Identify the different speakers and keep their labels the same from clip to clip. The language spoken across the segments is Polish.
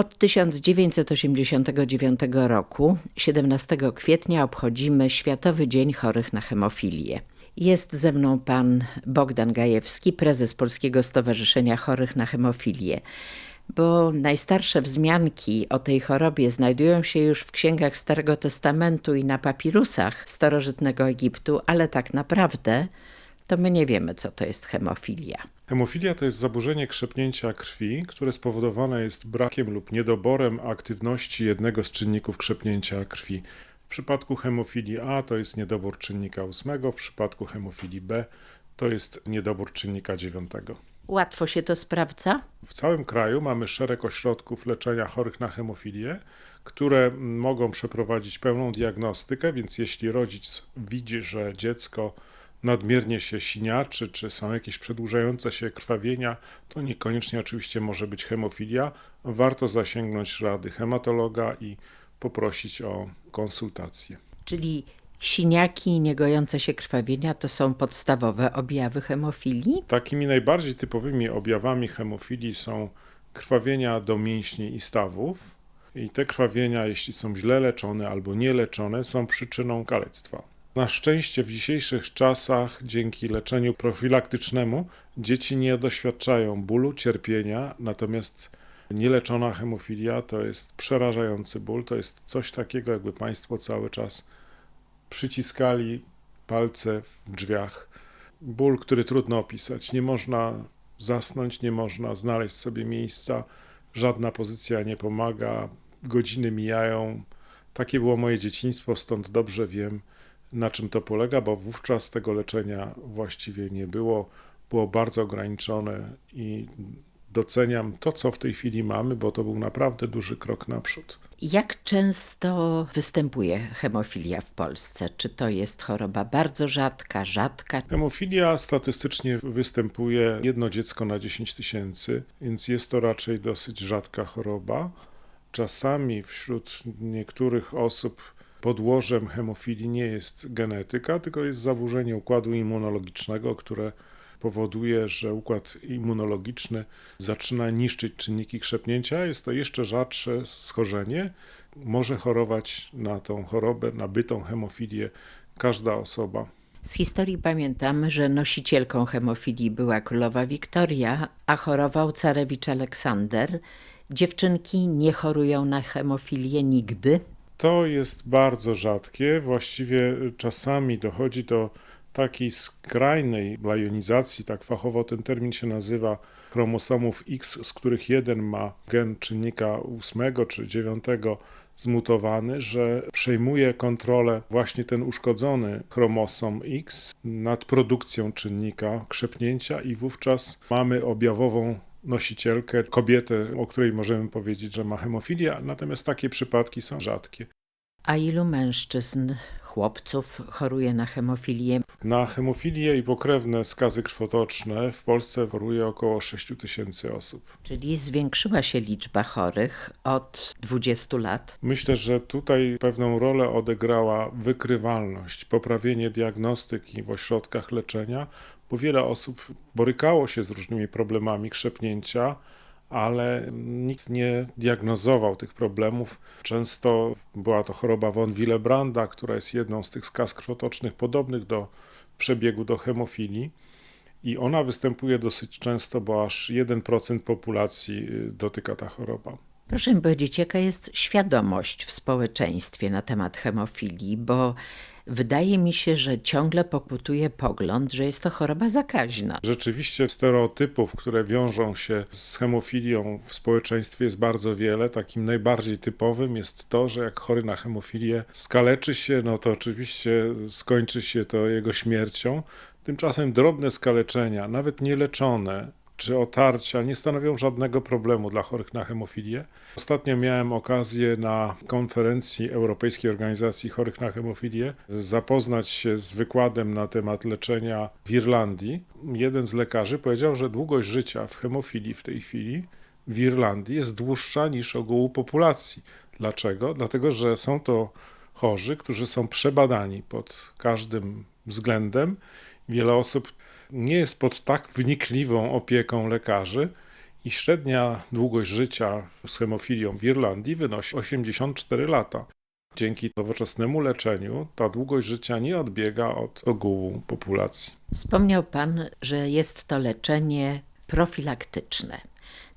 Speaker 1: Od 1989 roku, 17 kwietnia, obchodzimy Światowy Dzień Chorych na Hemofilię. Jest ze mną pan Bogdan Gajewski, prezes Polskiego Stowarzyszenia Chorych na Hemofilię. Bo najstarsze wzmianki o tej chorobie znajdują się już w księgach Starego Testamentu i na papirusach starożytnego Egiptu, ale tak naprawdę to my nie wiemy, co to jest hemofilia.
Speaker 2: Hemofilia to jest zaburzenie krzepnięcia krwi, które spowodowane jest brakiem lub niedoborem aktywności jednego z czynników krzepnięcia krwi. W przypadku hemofilii A to jest niedobór czynnika 8, w przypadku hemofilii B to jest niedobór czynnika 9.
Speaker 1: Łatwo się to sprawdza?
Speaker 2: W całym kraju mamy szereg ośrodków leczenia chorych na hemofilię, które mogą przeprowadzić pełną diagnostykę, więc jeśli rodzic widzi, że dziecko nadmiernie się siniaczy, czy są jakieś przedłużające się krwawienia, to niekoniecznie oczywiście może być hemofilia. Warto zasięgnąć rady hematologa i poprosić o konsultację.
Speaker 1: Czyli siniaki i niegojące się krwawienia to są podstawowe objawy hemofilii?
Speaker 2: Takimi najbardziej typowymi objawami hemofilii są krwawienia do mięśni i stawów. I te krwawienia, jeśli są źle leczone albo nieleczone, są przyczyną kalectwa. Na szczęście w dzisiejszych czasach, dzięki leczeniu profilaktycznemu, dzieci nie doświadczają bólu, cierpienia, natomiast nieleczona hemofilia to jest przerażający ból. To jest coś takiego, jakby Państwo cały czas przyciskali palce w drzwiach. Ból, który trudno opisać. Nie można zasnąć, nie można znaleźć sobie miejsca, żadna pozycja nie pomaga, godziny mijają. Takie było moje dzieciństwo, stąd dobrze wiem, na czym to polega, bo wówczas tego leczenia właściwie nie było, było bardzo ograniczone i doceniam to, co w tej chwili mamy, bo to był naprawdę duży krok naprzód.
Speaker 1: Jak często występuje hemofilia w Polsce? Czy to jest choroba bardzo rzadka, rzadka?
Speaker 2: Hemofilia statystycznie występuje jedno dziecko na 10 tysięcy, więc jest to raczej dosyć rzadka choroba. Czasami wśród niektórych osób podłożem hemofilii nie jest genetyka, tylko jest zaburzenie układu immunologicznego, które powoduje, że układ immunologiczny zaczyna niszczyć czynniki krzepnięcia. Jest to jeszcze rzadsze schorzenie. Może chorować na tą chorobę, na bytą hemofilię każda osoba.
Speaker 1: Z historii pamiętamy, że nosicielką hemofilii była królowa Wiktoria, a chorował carewicz Aleksander. Dziewczynki nie chorują na hemofilię nigdy.
Speaker 2: To jest bardzo rzadkie. Właściwie czasami dochodzi do takiej skrajnej lajonizacji, tak fachowo ten termin się nazywa, chromosomów X, z których jeden ma gen czynnika 8 czy 9 zmutowany, że przejmuje kontrolę właśnie ten uszkodzony chromosom X nad produkcją czynnika krzepnięcia i wówczas mamy objawową nosicielkę, kobietę, o której możemy powiedzieć, że ma hemofilię, natomiast takie przypadki są rzadkie.
Speaker 1: A ilu mężczyzn, chłopców choruje na hemofilię?
Speaker 2: Na hemofilię i pokrewne skazy krwotoczne w Polsce choruje około 6 tysięcy osób.
Speaker 1: Czyli zwiększyła się liczba chorych od 20 lat?
Speaker 2: Myślę, że tutaj pewną rolę odegrała wykrywalność, poprawienie diagnostyki w ośrodkach leczenia, bo wiele osób borykało się z różnymi problemami krzepnięcia, ale nikt nie diagnozował tych problemów. Często była to choroba von Willebranda, która jest jedną z tych skaz krwotocznych podobnych do przebiegu do hemofilii. I ona występuje dosyć często, bo aż 1% populacji y, dotyka ta choroba.
Speaker 1: Proszę mi powiedzieć, jaka jest świadomość w społeczeństwie na temat hemofilii, bo wydaje mi się, że ciągle pokutuje pogląd, że jest to choroba zakaźna.
Speaker 2: Rzeczywiście stereotypów, które wiążą się z hemofilią w społeczeństwie jest bardzo wiele. Takim najbardziej typowym jest to, że jak chory na hemofilię skaleczy się, no to oczywiście skończy się to jego śmiercią. Tymczasem drobne skaleczenia, nawet nieleczone, czy otarcia nie stanowią żadnego problemu dla chorych na hemofilię. Ostatnio miałem okazję na konferencji Europejskiej Organizacji Chorych na Hemofilię zapoznać się z wykładem na temat leczenia w Irlandii. Jeden z lekarzy powiedział, że długość życia w hemofilii w tej chwili w Irlandii jest dłuższa niż ogółu populacji. Dlaczego? Dlatego, że są to chorzy, którzy są przebadani pod każdym względem. Wiele osób nie jest pod tak wnikliwą opieką lekarzy i średnia długość życia z hemofilią w Irlandii wynosi 84 lata. Dzięki nowoczesnemu leczeniu ta długość życia nie odbiega od ogółu populacji.
Speaker 1: Wspomniał Pan, że jest to leczenie profilaktyczne.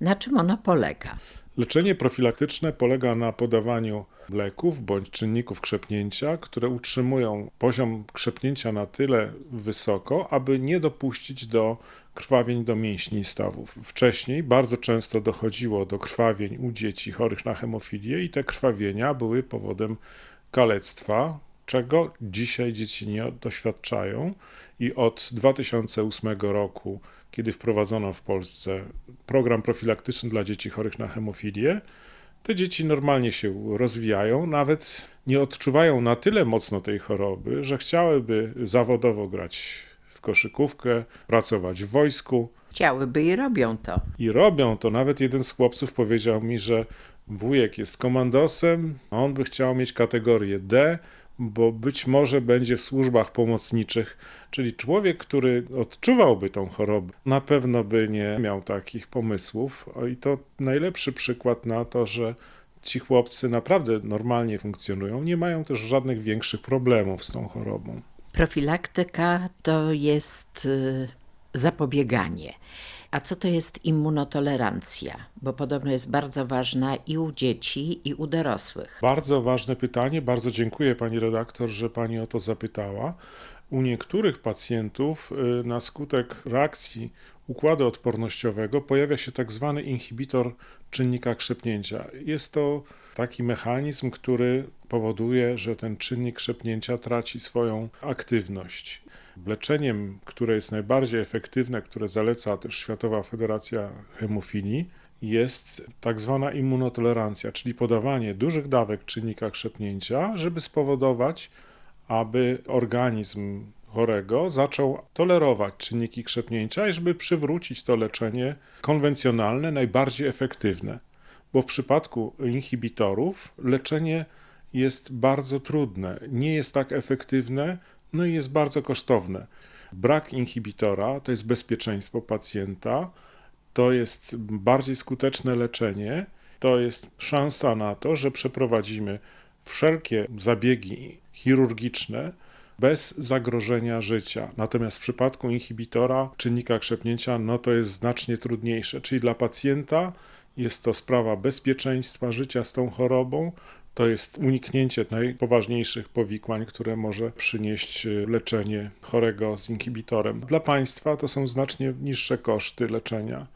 Speaker 1: Na czym ono polega?
Speaker 2: Leczenie profilaktyczne polega na podawaniu leków bądź czynników krzepnięcia, które utrzymują poziom krzepnięcia na tyle wysoko, aby nie dopuścić do krwawień do mięśni i stawów. Wcześniej bardzo często dochodziło do krwawień u dzieci chorych na hemofilię i te krwawienia były powodem kalectwa, czego dzisiaj dzieci nie doświadczają i od 2008 roku, kiedy wprowadzono w Polsce program profilaktyczny dla dzieci chorych na hemofilię, te dzieci normalnie się rozwijają, nawet nie odczuwają na tyle mocno tej choroby, że chciałyby zawodowo grać w koszykówkę, pracować w wojsku.
Speaker 1: Chciałyby i robią to.
Speaker 2: I robią to. Nawet jeden z chłopców powiedział mi, że wujek jest komandosem, a on by chciał mieć kategorię D, bo być może będzie w służbach pomocniczych, czyli człowiek, który odczuwałby tą chorobę, na pewno by nie miał takich pomysłów. I to najlepszy przykład na to, że ci chłopcy naprawdę normalnie funkcjonują, nie mają też żadnych większych problemów z tą chorobą.
Speaker 1: Profilaktyka to jest y, zapobieganie. A co to jest immunotolerancja? Bo podobno jest bardzo ważna i u dzieci, i u dorosłych.
Speaker 2: Bardzo ważne pytanie. Bardzo dziękuję pani redaktor, że pani o to zapytała. U niektórych pacjentów y, na skutek reakcji układu odpornościowego pojawia się tak zwany inhibitor czynnika krzepnięcia. Jest to taki mechanizm, który powoduje, że ten czynnik krzepnięcia traci swoją aktywność. Leczeniem, które jest najbardziej efektywne, które zaleca też Światowa Federacja Hemofilii, jest tak zwana immunotolerancja, czyli podawanie dużych dawek czynnika krzepnięcia, żeby spowodować, aby organizm chorego zaczął tolerować czynniki krzepnięcia i żeby przywrócić to leczenie konwencjonalne, najbardziej efektywne. Bo w przypadku inhibitorów leczenie jest bardzo trudne, nie jest tak efektywne, no i jest bardzo kosztowne. Brak inhibitora to jest bezpieczeństwo pacjenta, to jest bardziej skuteczne leczenie, to jest szansa na to, że przeprowadzimy wszelkie zabiegi chirurgiczne bez zagrożenia życia. Natomiast w przypadku inhibitora czynnika krzepnięcia, no to jest znacznie trudniejsze. Czyli dla pacjenta jest to sprawa bezpieczeństwa życia z tą chorobą, to jest uniknięcie najpoważniejszych powikłań, które może przynieść leczenie chorego z inhibitorem. Dla państwa to są znacznie niższe koszty leczenia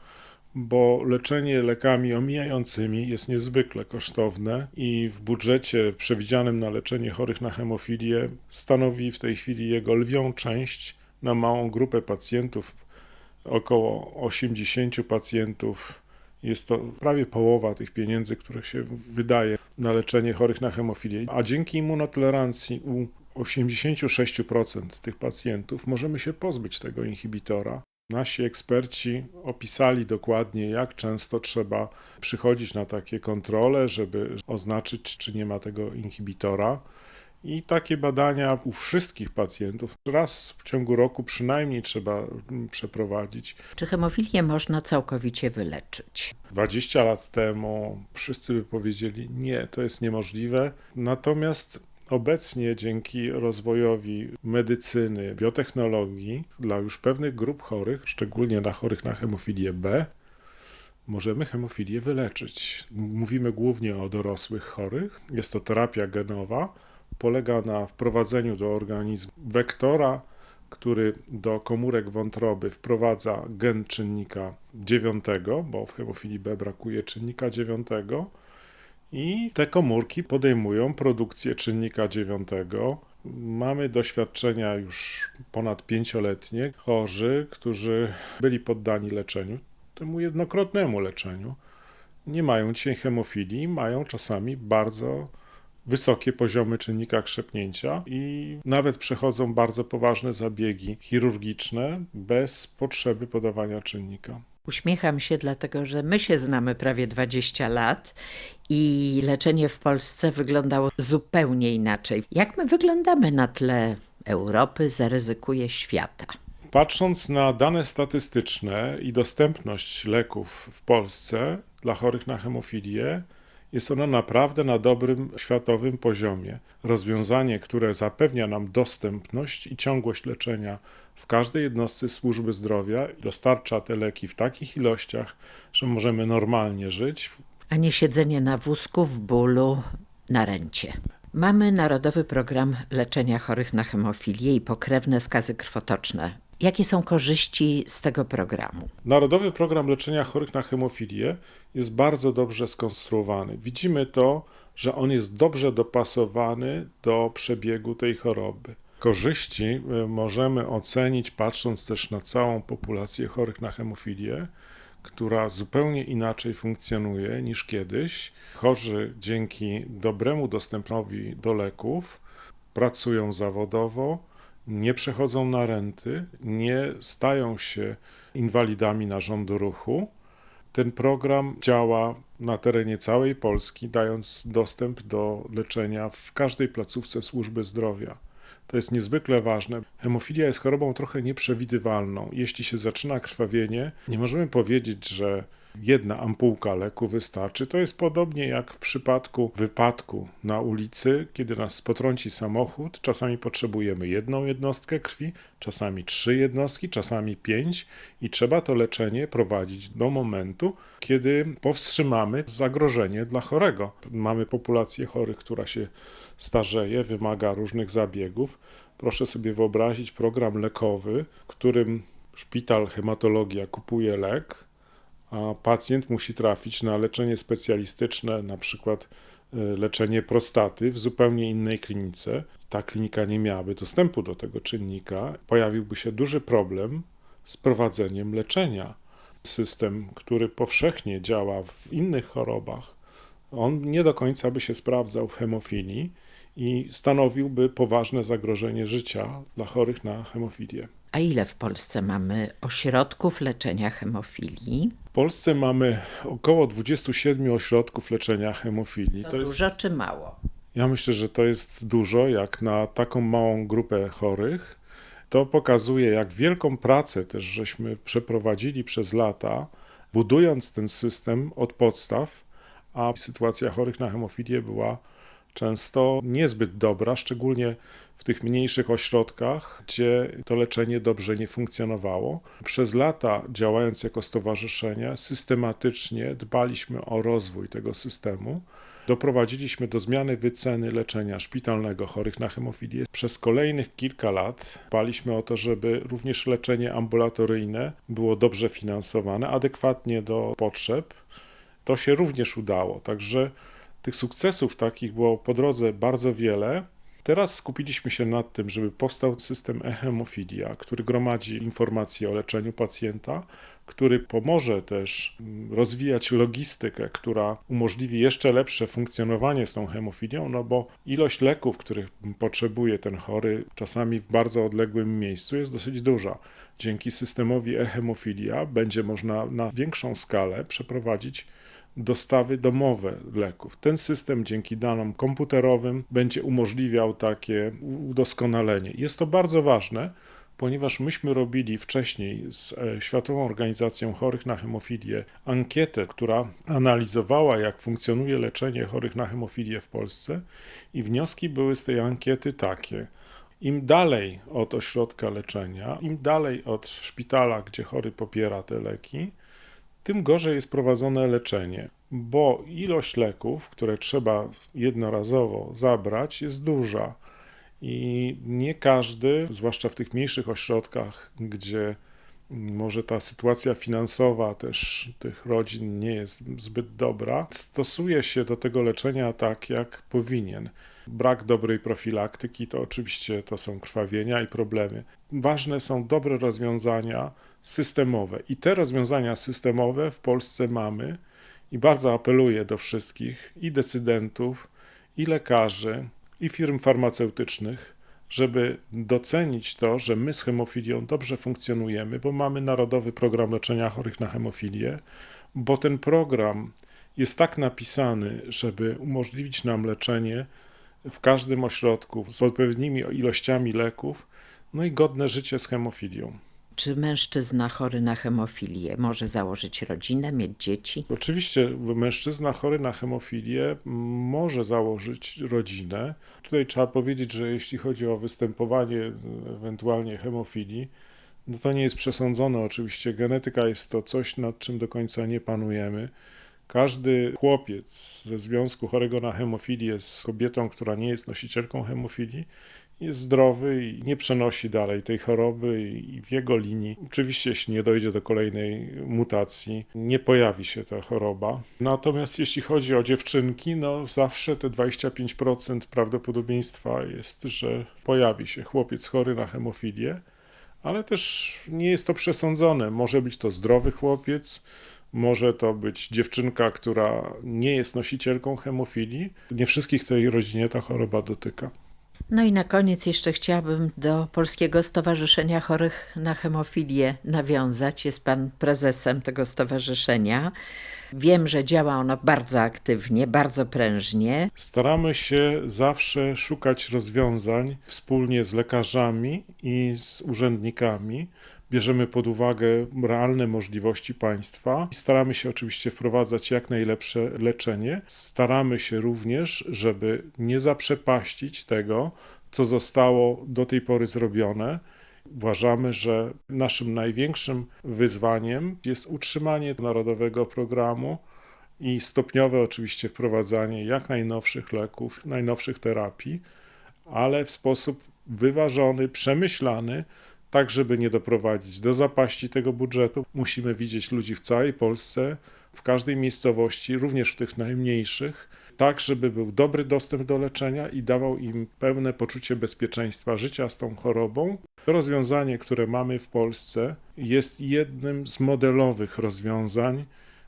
Speaker 2: bo leczenie lekami omijającymi jest niezwykle kosztowne i w budżecie przewidzianym na leczenie chorych na hemofilię stanowi w tej chwili jego lwią część na małą grupę pacjentów, około 80 pacjentów. Jest to prawie połowa tych pieniędzy, które się wydaje na leczenie chorych na hemofilię. A dzięki immunotolerancji u 86% tych pacjentów możemy się pozbyć tego inhibitora. Nasi eksperci opisali dokładnie, jak często trzeba przychodzić na takie kontrole, żeby oznaczyć, czy nie ma tego inhibitora. I takie badania u wszystkich pacjentów raz w ciągu roku przynajmniej trzeba przeprowadzić.
Speaker 1: Czy hemofilię można całkowicie wyleczyć?
Speaker 2: 20 lat temu wszyscy by powiedzieli: Nie, to jest niemożliwe. Natomiast Obecnie dzięki rozwojowi medycyny, biotechnologii dla już pewnych grup chorych, szczególnie dla chorych na hemofilię B, możemy hemofilię wyleczyć. Mówimy głównie o dorosłych chorych. Jest to terapia genowa. Polega na wprowadzeniu do organizmu wektora, który do komórek wątroby wprowadza gen czynnika 9, bo w hemofilii B brakuje czynnika 9 i te komórki podejmują produkcję czynnika dziewiątego. Mamy doświadczenia już ponad pięcioletnie, chorzy, którzy byli poddani leczeniu, temu jednokrotnemu leczeniu, nie mają dzisiaj hemofilii, mają czasami bardzo wysokie poziomy czynnika krzepnięcia i nawet przechodzą bardzo poważne zabiegi chirurgiczne bez potrzeby podawania czynnika.
Speaker 1: Uśmiecham się, dlatego że my się znamy prawie 20 lat i leczenie w Polsce wyglądało zupełnie inaczej. Jak my wyglądamy na tle Europy, zaryzykuje świata?
Speaker 2: Patrząc na dane statystyczne i dostępność leków w Polsce dla chorych na hemofilię, jest ona naprawdę na dobrym światowym poziomie. Rozwiązanie, które zapewnia nam dostępność i ciągłość leczenia w każdej jednostce służby zdrowia, dostarcza te leki w takich ilościach, że możemy normalnie żyć.
Speaker 1: A nie siedzenie na wózku w bólu na rencie. Mamy Narodowy Program Leczenia Chorych na Hemofilię i pokrewne skazy krwotoczne. Jakie są korzyści z tego programu?
Speaker 2: Narodowy Program Leczenia Chorych na Hemofilię jest bardzo dobrze skonstruowany. Widzimy to, że on jest dobrze dopasowany do przebiegu tej choroby. Korzyści y, możemy ocenić patrząc też na całą populację chorych na hemofilię, która zupełnie inaczej funkcjonuje niż kiedyś. Chorzy dzięki dobremu dostępowi do leków pracują zawodowo, nie przechodzą na renty, nie stają się inwalidami narządu ruchu. Ten program działa na terenie całej Polski, dając dostęp do leczenia w każdej placówce służby zdrowia. To jest niezwykle ważne. Hemofilia jest chorobą trochę nieprzewidywalną. Jeśli się zaczyna krwawienie, nie możemy powiedzieć, że jedna ampułka leku wystarczy. To jest podobnie jak w przypadku wypadku na ulicy, kiedy nas potrąci samochód. Czasami potrzebujemy jedną jednostkę krwi, czasami trzy jednostki, czasami pięć i trzeba to leczenie prowadzić do momentu, kiedy powstrzymamy zagrożenie dla chorego. Mamy populację chorych, która się starzeje, wymaga różnych zabiegów. Proszę sobie wyobrazić program lekowy, w którym szpital hematologia kupuje lek, a pacjent musi trafić na leczenie specjalistyczne, na przykład e, leczenie prostaty w zupełnie innej klinice. Ta klinika nie miałaby dostępu do tego czynnika, pojawiłby się duży problem z prowadzeniem leczenia. System, który powszechnie działa w innych chorobach, on nie do końca by się sprawdzał w hemofilii i stanowiłby poważne zagrożenie życia dla chorych na hemofilię.
Speaker 1: A ile w Polsce mamy ośrodków leczenia hemofilii?
Speaker 2: W Polsce mamy około 27 ośrodków leczenia hemofilii.
Speaker 1: To, to dużo jest, czy mało?
Speaker 2: Ja myślę, że to jest dużo, jak na taką małą grupę chorych. To pokazuje, jak wielką pracę też żeśmy przeprowadzili przez lata, budując ten system od podstaw, a sytuacja chorych na hemofilię była często niezbyt dobra, szczególnie w tych mniejszych ośrodkach, gdzie to leczenie dobrze nie funkcjonowało. Przez lata, działając jako stowarzyszenie, systematycznie dbaliśmy o rozwój tego systemu. Doprowadziliśmy do zmiany wyceny leczenia szpitalnego chorych na hemofilię. Przez kolejnych kilka lat dbaliśmy o to, żeby również leczenie ambulatoryjne było dobrze finansowane, adekwatnie do potrzeb. To się również udało, także tych sukcesów takich było po drodze bardzo wiele. Teraz skupiliśmy się nad tym, żeby powstał system e-hemofilia, który gromadzi informacje o leczeniu pacjenta, który pomoże też rozwijać logistykę, która umożliwi jeszcze lepsze funkcjonowanie z tą hemofilią, no bo ilość leków, których potrzebuje ten chory, czasami w bardzo odległym miejscu, jest dosyć duża. Dzięki systemowi e-hemofilia będzie można na większą skalę przeprowadzić dostawy domowe leków. Ten system dzięki danom komputerowym będzie umożliwiał takie udoskonalenie. Jest to bardzo ważne, ponieważ myśmy robili wcześniej z e, Światową Organizacją Chorych na Hemofilię ankietę, która analizowała, jak funkcjonuje leczenie chorych na hemofilię w Polsce, i wnioski były z tej ankiety takie. Im dalej od ośrodka leczenia, im dalej od szpitala, gdzie chory popiera te leki, tym gorzej jest prowadzone leczenie, bo ilość leków, które trzeba jednorazowo zabrać, jest duża. I nie każdy, zwłaszcza w tych mniejszych ośrodkach, gdzie może ta sytuacja finansowa też tych rodzin nie jest zbyt dobra, stosuje się do tego leczenia tak, jak powinien. Brak dobrej profilaktyki to oczywiście to są krwawienia i problemy. Ważne są dobre rozwiązania systemowe i te rozwiązania systemowe w Polsce mamy i bardzo apeluję do wszystkich i decydentów, i lekarzy, i firm farmaceutycznych, żeby docenić to, że my z hemofilią dobrze funkcjonujemy, bo mamy Narodowy Program Leczenia Chorych na Hemofilię, bo ten program jest tak napisany, żeby umożliwić nam leczenie w każdym ośrodku z odpowiednimi ilościami leków, no i godne życie z hemofilią.
Speaker 1: Czy mężczyzna chory na hemofilię może założyć rodzinę, mieć dzieci?
Speaker 2: Oczywiście mężczyzna chory na hemofilię może założyć rodzinę. Tutaj trzeba powiedzieć, że jeśli chodzi o występowanie ewentualnie hemofilii, no to nie jest przesądzone oczywiście. Genetyka jest to coś, nad czym do końca nie panujemy. Każdy chłopiec ze związku chorego na hemofilię z kobietą, która nie jest nosicielką hemofilii, jest zdrowy i nie przenosi dalej tej choroby i w jego linii, oczywiście jeśli nie dojdzie do kolejnej mutacji, nie pojawi się ta choroba. Natomiast jeśli chodzi o dziewczynki, no zawsze te 25% prawdopodobieństwa jest, że pojawi się chłopiec chory na hemofilię, ale też nie jest to przesądzone. Może być to zdrowy chłopiec, może to być dziewczynka, która nie jest nosicielką hemofilii. Nie wszystkich w tej rodzinie ta choroba dotyka.
Speaker 1: No i na koniec jeszcze chciałabym do Polskiego Stowarzyszenia Chorych na Hemofilię nawiązać. Jest pan prezesem tego stowarzyszenia. Wiem, że działa ono bardzo aktywnie, bardzo prężnie.
Speaker 2: Staramy się zawsze szukać rozwiązań wspólnie z lekarzami i z urzędnikami. Bierzemy pod uwagę realne możliwości państwa i staramy się oczywiście wprowadzać jak najlepsze leczenie. Staramy się również, żeby nie zaprzepaścić tego, co zostało do tej pory zrobione. Uważamy, że naszym największym wyzwaniem jest utrzymanie narodowego programu i stopniowe oczywiście wprowadzanie jak najnowszych leków, najnowszych terapii, ale w sposób wyważony, przemyślany, tak żeby nie doprowadzić do zapaści tego budżetu. Musimy widzieć ludzi w całej Polsce, w każdej miejscowości, również w tych najmniejszych, tak żeby był dobry dostęp do leczenia i dawał im pełne poczucie bezpieczeństwa życia z tą chorobą. To rozwiązanie, które mamy w Polsce, jest jednym z modelowych rozwiązań,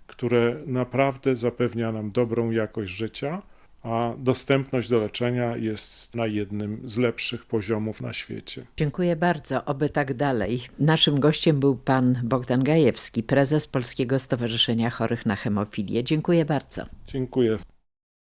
Speaker 2: które naprawdę zapewnia nam dobrą jakość życia, a dostępność do leczenia jest na jednym z lepszych poziomów na świecie.
Speaker 1: Dziękuję bardzo, oby tak dalej. Naszym gościem był pan Bogdan Gajewski, prezes Polskiego Stowarzyszenia Chorych na Hemofilię. Dziękuję bardzo.
Speaker 2: Dziękuję.